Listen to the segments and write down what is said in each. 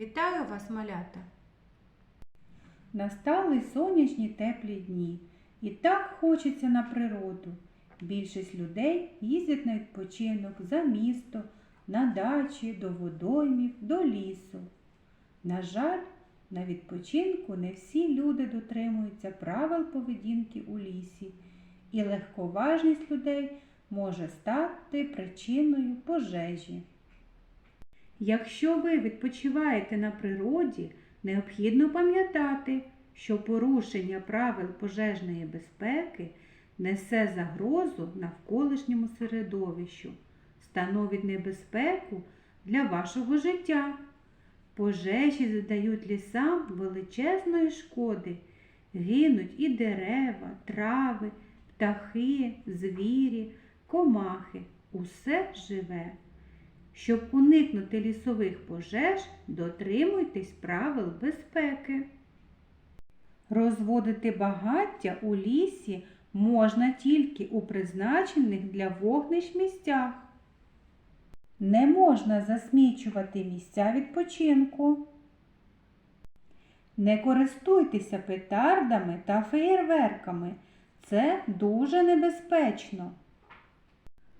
Вітаю вас, малята! Настали сонячні теплі дні, і так хочеться на природу. Більшість людей їздять на відпочинок за місто, на дачі, до водоймів, до лісу. На жаль, на відпочинку не всі люди дотримуються правил поведінки у лісі, і легковажність людей може стати причиною пожежі. Якщо ви відпочиваєте на природі, необхідно пам'ятати, що порушення правил пожежної безпеки несе загрозу навколишньому середовищу, становить небезпеку для вашого життя. Пожежі задають лісам величезної шкоди, гинуть і дерева, трави, птахи, звірі, комахи, усе живе. Щоб уникнути лісових пожеж, дотримуйтесь правил безпеки. Розводити багаття у лісі можна тільки у призначених для вогнищ місцях. Не можна засмічувати місця відпочинку. Не користуйтеся петардами та феєрверками. Це дуже небезпечно.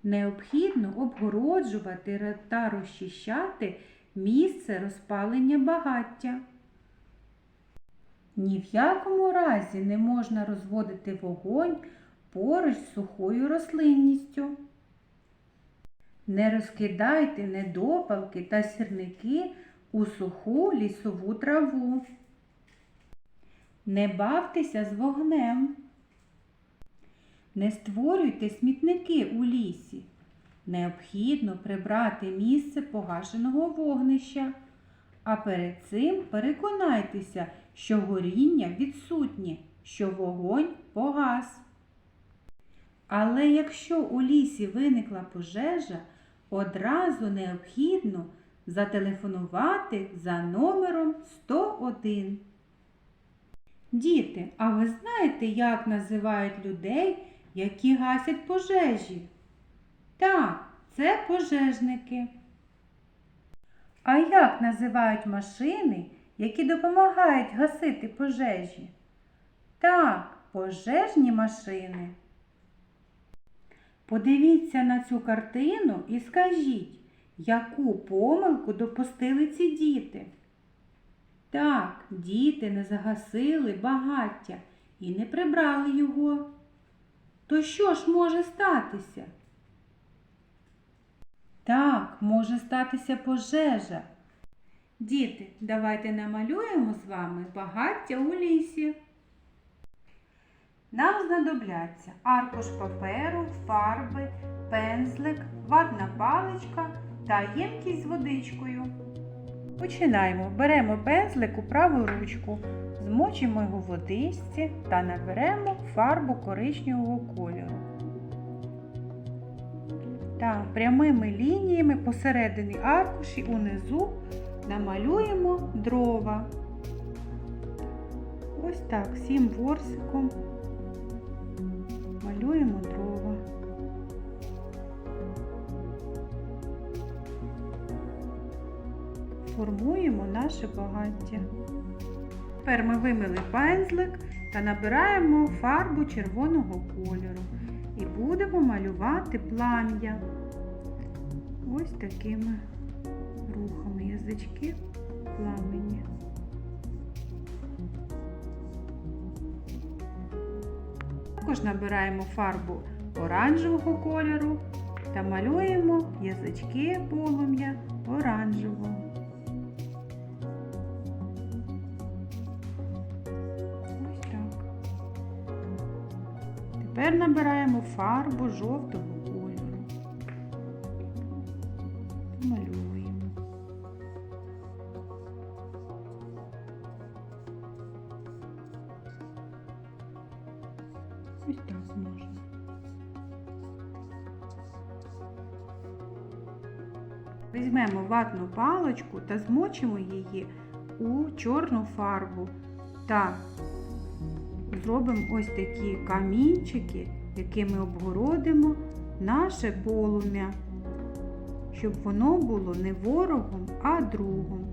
Необхідно обгороджувати та розчищати місце розпалення багаття. Ні в якому разі не можна розводити вогонь поруч з сухою рослинністю. Не розкидайте недопалки та сірники у суху лісову траву. Не бавтеся з вогнем. Не створюйте смітники у лісі. Необхідно прибрати місце погашеного вогнища, а перед цим переконайтеся, що горіння відсутнє, що вогонь погас. Але якщо у лісі виникла пожежа, одразу необхідно зателефонувати за номером 101. Діти, а ви знаєте, як називають людей, які гасять пожежі? Так, це пожежники. А як називають машини, які допомагають гасити пожежі? Так, пожежні машини. Подивіться на цю картину і скажіть, яку помилку допустили ці діти? Так, діти не загасили багаття і не прибрали його. То що ж може статися? Так, може статися пожежа. Діти, давайте намалюємо з вами багаття у лісі. Нам знадобляться аркуш паперу, фарби, пензлик, ватна паличка та ємкість з водичкою. Починаємо. Беремо пензлик у праву ручку, змочимо його в водичці та наберемо фарбу коричневого кольору. Та прямими лініями посередині аркуші унизу намалюємо дрова. Ось так, всім ворсиком малюємо дрова. Формуємо наше багаття. Тепер ми вимили пензлик та набираємо фарбу червоного кольору і будемо малювати плам'я. Ось такими рухами язички пламені. Також набираємо фарбу оранжевого кольору та малюємо язички полум'я оранжевого. Тепер набираємо фарбу жовтого кольору. Малюємо. Ось так можна. Візьмемо ватну паличку та змочимо її у чорну фарбу та зробимо ось такі камінчики, якими обгородимо наше полум'я, щоб воно було не ворогом, а другом.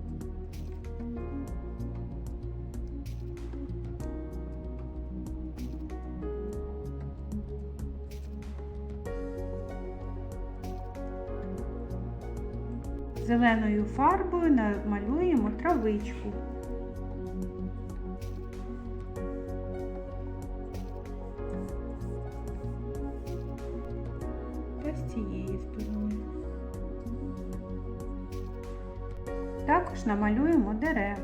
Зеленою фарбою намалюємо травичку. Також намалюємо дерева.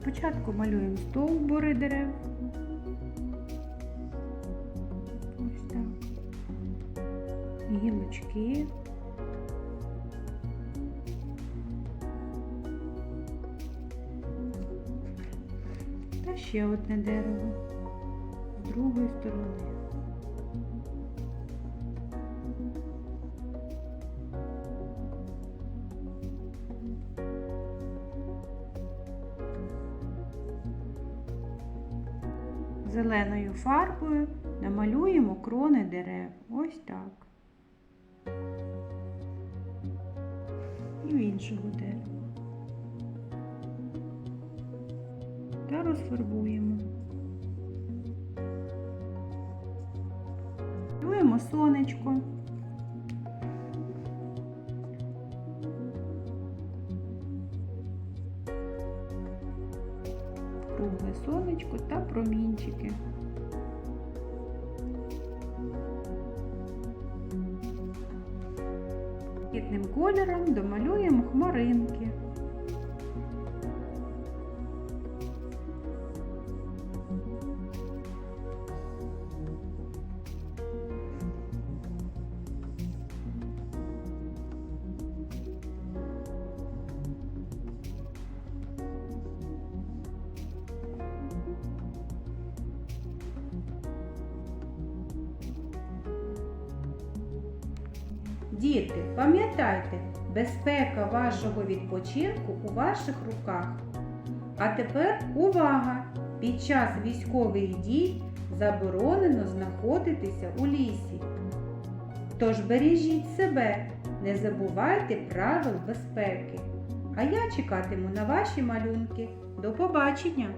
Спочатку малюємо стовбури дерев. Ось так. Гілочки. Та ще одне дерево з другої сторони. Зеленою фарбою намалюємо крони дерев. Ось так. І в іншого дерева. Та розфарбуємо. Малюємо сонечко. Сонечко та промінчики. Кітним кольором домалюємо хмаринки. Діти, пам'ятайте, безпека вашого відпочинку у ваших руках. А тепер увага! Під час військових дій заборонено знаходитися у лісі. Тож бережіть себе, не забувайте правил безпеки. А я чекатиму на ваші малюнки. До побачення!